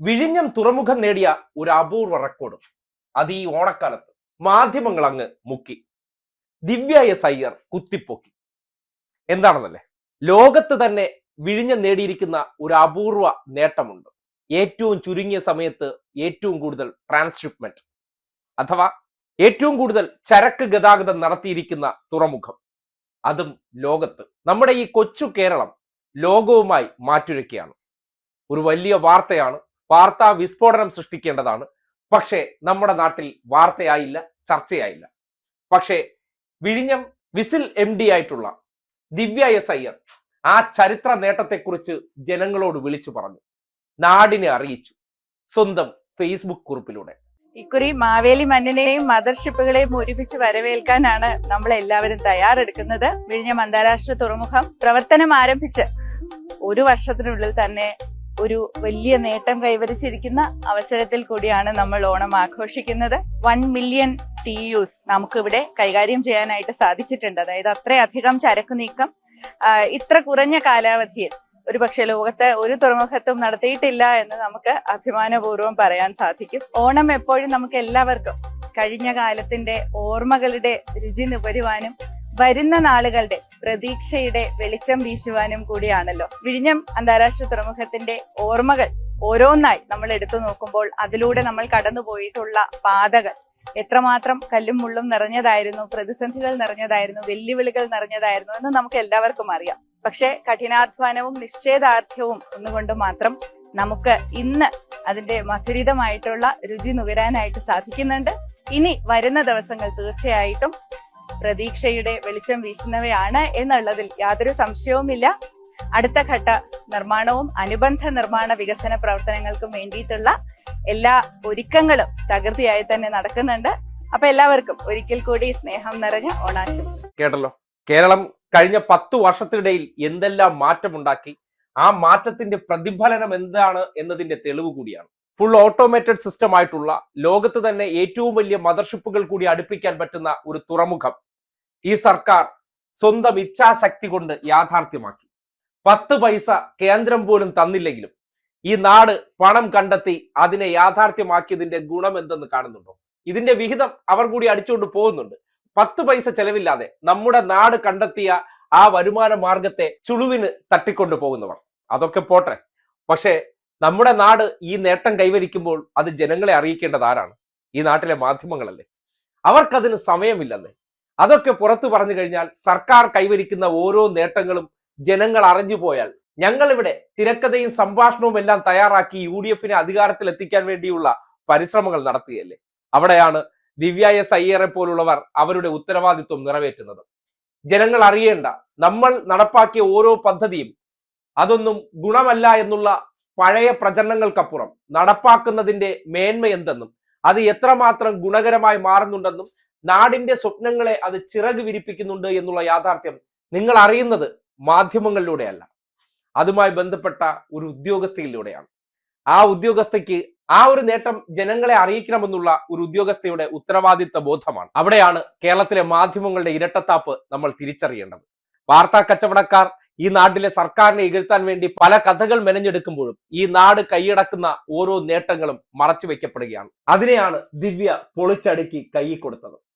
വിഴിഞ്ഞം തുറമുഖം നേടിയ ഒരു അപൂർവ റെക്കോർഡ് അത് ഈ ഓണക്കാലത്ത് മാധ്യമങ്ങൾ അങ്ങ് മുക്കി. ദിവ്യായ സയ്യർ കുത്തിപ്പൊക്കി. എന്താണെന്നല്ലേ? ലോകത്ത് തന്നെ വിഴിഞ്ഞം നേടിയിരിക്കുന്ന ഒരു അപൂർവ നേട്ടമുണ്ട്. ഏറ്റവും ചുരുങ്ങിയ സമയത്ത് ഏറ്റവും കൂടുതൽ ട്രാൻസ്ഷിപ്മെന്റ് അഥവാ ഏറ്റവും കൂടുതൽ ചരക്ക് ഗതാഗതം നടത്തിയിരിക്കുന്ന തുറമുഖം. അതും ലോകത്ത്. നമ്മുടെ ഈ കൊച്ചു കേരളം ലോകവുമായി മാറ്റുരയ്ക്കുകയാണ് ഒരു വലിയ വാർത്തയാണ് വാർത്താ വിസ്ഫോടനം സൃഷ്ടിക്കേണ്ടതാണ്. പക്ഷേ നമ്മുടെ നാട്ടിൽ വാർത്തയായില്ല ചർച്ചയായില്ല. പക്ഷേ വിഴിഞ്ഞം വിസിൽ എം ഡി ആയിട്ടുള്ള ദിവ്യ എസ് അയ്യർ ആ ചരിത്ര നേട്ടത്തെക്കുറിച്ച് ജനങ്ങളോട് വിളിച്ചു പറഞ്ഞു. നാടിനെ അറിയിച്ചു. സ്വന്തം ഫേസ്ബുക്ക് കുറിപ്പിലൂടെ. ഇക്കുറി മാവേലി മണ്ണിനെയും മദർഷിപ്പുകളെയും ഒരുമിച്ച് വരവേൽക്കാനാണ് നമ്മൾ എല്ലാവരും തയ്യാറെടുക്കുന്നത്. വിഴിഞ്ഞം അന്താരാഷ്ട്ര തുറമുഖം പ്രവർത്തനം ആരംഭിച്ച് ഒരു വർഷത്തിനുള്ളിൽ തന്നെ ഒരു വലിയ നേട്ടം കൈവരിച്ചിരിക്കുന്ന അവസരത്തിൽ കൂടിയാണ് നമ്മൾ ഓണം ആഘോഷിക്കുന്നത്. വൺ മില്യൺ ടി യൂസ് നമുക്കിവിടെ കൈകാര്യം ചെയ്യാനായിട്ട് സാധിച്ചിട്ടുണ്ട്. അതായത് അത്രയധികം ചരക്ക് നീക്കം ഇത്ര കുറഞ്ഞ കാലാവധിയിൽ ഒരു പക്ഷേ ലോകത്ത് ഒരു തുറമുഖത്തും നടത്തിയിട്ടില്ല എന്ന് നമുക്ക് അഭിമാനപൂർവം പറയാൻ സാധിക്കും. ഓണം എപ്പോഴും നമുക്ക് എല്ലാവർക്കും കഴിഞ്ഞ കാലത്തിന്റെ ഓർമ്മകളുടെ രുചി നുകരുവാനും വരുന്ന നാളുകളുടെ പ്രതീക്ഷയുടെ വെളിച്ചം വീശുവാനും കൂടിയാണല്ലോ. വിഴിഞ്ഞം അന്താരാഷ്ട്ര തുറമുഖത്തിന്റെ ഓർമ്മകൾ ഓരോന്നായി നമ്മൾ എടുത്തു നോക്കുമ്പോൾ അതിലൂടെ നമ്മൾ കടന്നുപോയിട്ടുള്ള പാതകൾ. എത്രമാത്രം കല്ലും മുള്ളും നിറഞ്ഞതായിരുന്നു പ്രതിസന്ധികൾ നിറഞ്ഞതായിരുന്നു വെല്ലുവിളികൾ നിറഞ്ഞതായിരുന്നു എന്ന് നമുക്ക് എല്ലാവർക്കും അറിയാം. പക്ഷേ കഠിനാധ്വാനവും നിശ്ചയദാർഢ്യവും ഒന്നുകൊണ്ട് മാത്രം നമുക്ക് ഇന്ന് അതിന്റെ മധുരിതമായിട്ടുള്ള രുചി നുകരാനായിട്ട് സാധിക്കുന്നുണ്ട്. ഇനി വരുന്ന ദിവസങ്ങൾ തീർച്ചയായിട്ടും പ്രതീക്ഷയുടെ വെളിച്ചം വീശുന്നവയാണ് എന്നുള്ളതിൽ യാതൊരു സംശയവുമില്ല. അടുത്ത ഘട്ട നിർമ്മാണവും അനുബന്ധ നിർമ്മാണ വികസന പ്രവർത്തനങ്ങൾക്കും വേണ്ടിയിട്ടുള്ള എല്ലാ ഒരുക്കങ്ങളും തകൃതിയായി തന്നെ നടക്കുന്നുണ്ട്. അപ്പൊ എല്ലാവർക്കും ഒരിക്കൽ കൂടി സ്നേഹം നിറഞ്ഞ ഓണാശംസ. കേട്ടല്ലോ. കേരളം കഴിഞ്ഞ പത്തു വർഷത്തിനിടയിൽ എന്തെല്ലാം മാറ്റമുണ്ടാക്കി ആ മാറ്റത്തിന്റെ പ്രതിഫലനം എന്താണ് എന്നതിന്റെ തെളിവ് കൂടിയാണ്. ഫുൾ ഓട്ടോമേറ്റഡ് സിസ്റ്റം ആയിട്ടുള്ള ലോകത്ത് തന്നെ ഏറ്റവും വലിയ മദർഷിപ്പുകൾ കൂടി അടുപ്പിക്കാൻ പറ്റുന്ന ഒരു തുറമുഖം ഈ സർക്കാർ സ്വന്തം ഇച്ഛാശക്തി കൊണ്ട് യാഥാർത്ഥ്യമാക്കി. പത്ത് പൈസ കേന്ദ്രം പോലും തന്നില്ലെങ്കിലും ഈ നാട് പണം കണ്ടെത്തി അതിനെ യാഥാർത്ഥ്യമാക്കിയതിന്റെ ഗുണം എന്തെന്ന് കാണുന്നുണ്ടോ? ഇതിന്റെ വിഹിതം അവർ കൂടി അടിച്ചുകൊണ്ട് പോകുന്നുണ്ട്. പത്ത് പൈസ ചെലവില്ലാതെ നമ്മുടെ നാട് കണ്ടെത്തിയ ആ വരുമാന മാർഗത്തെ ചുളുവിന് തട്ടിക്കൊണ്ടു പോകുന്നവർ. അതൊക്കെ പോട്ടെ. പക്ഷേ നമ്മുടെ നാട് ഈ നേട്ടം കൈവരിക്കുമ്പോൾ അത് ജനങ്ങളെ അറിയിക്കേണ്ടത് ആരാണ്? ഈ നാട്ടിലെ മാധ്യമങ്ങളല്ലേ. അവർക്കതിന് സമയമില്ലെന്നേ. അതൊക്കെ പുറത്തു പറഞ്ഞു കഴിഞ്ഞാൽ സർക്കാർ കൈവരിക്കുന്ന ഓരോ നേട്ടങ്ങളും ജനങ്ങൾ അറിഞ്ഞു പോയാൽ ഞങ്ങളിവിടെ തിരക്കഥയും സംഭാഷണവും എല്ലാം തയ്യാറാക്കി യു ഡി എഫിനെ അധികാരത്തിൽ എത്തിക്കാൻ വേണ്ടിയുള്ള പരിശ്രമങ്ങൾ നടത്തുകയല്ലേ? അവിടെയാണ് ദിവ്യ എസ് അയ്യറെ പോലുള്ളവർ അവരുടെ ഉത്തരവാദിത്വം നിറവേറ്റുന്നത്. ജനങ്ങൾ അറിയേണ്ട നമ്മൾ നടപ്പാക്കിയ ഓരോ പദ്ധതിയും അതൊന്നും ഗുണമല്ല എന്നുള്ള പഴയ പ്രചരണങ്ങൾക്കപ്പുറം നടപ്പാക്കുന്നതിന്റെ മേന്മ എന്തെന്നും അത് എത്രമാത്രം ഗുണകരമായി മാറുന്നുണ്ടെന്നും നാടിന്റെ സ്വപ്നങ്ങളെ അത് ചിറക് വിരിപ്പിക്കുന്നുണ്ട് എന്നുള്ള യാഥാർത്ഥ്യം നിങ്ങൾ അറിയുന്നത് മാധ്യമങ്ങളിലൂടെയല്ല. അതുമായി ബന്ധപ്പെട്ട ഒരു ഉദ്യോഗസ്ഥയിലൂടെയാണ്. ആ ഉദ്യോഗസ്ഥയ്ക്ക് ആ ഒരു നേട്ടം ജനങ്ങളെ അറിയിക്കണമെന്നുള്ള ഒരു ഉദ്യോഗസ്ഥയുടെ ഉത്തരവാദിത്ത ബോധമാണ്. അവിടെയാണ് കേരളത്തിലെ മാധ്യമങ്ങളുടെ ഇരട്ടത്താപ്പ് നമ്മൾ തിരിച്ചറിയേണ്ടത്. വാർത്താ കച്ചവടക്കാർ ഈ നാട്ടിലെ സർക്കാരിനെ ഇകഴ്ത്താൻ വേണ്ടി പല കഥകൾ മെനഞ്ഞെടുക്കുമ്പോഴും ഈ നാട് കൈയടക്കുന്ന ഓരോ നേട്ടങ്ങളും മറച്ചു വെക്കപ്പെടുകയാണ് അതിനെയാണ് ദിവ്യ പൊളിച്ചടുക്കി കൈ കൊടുത്തത്.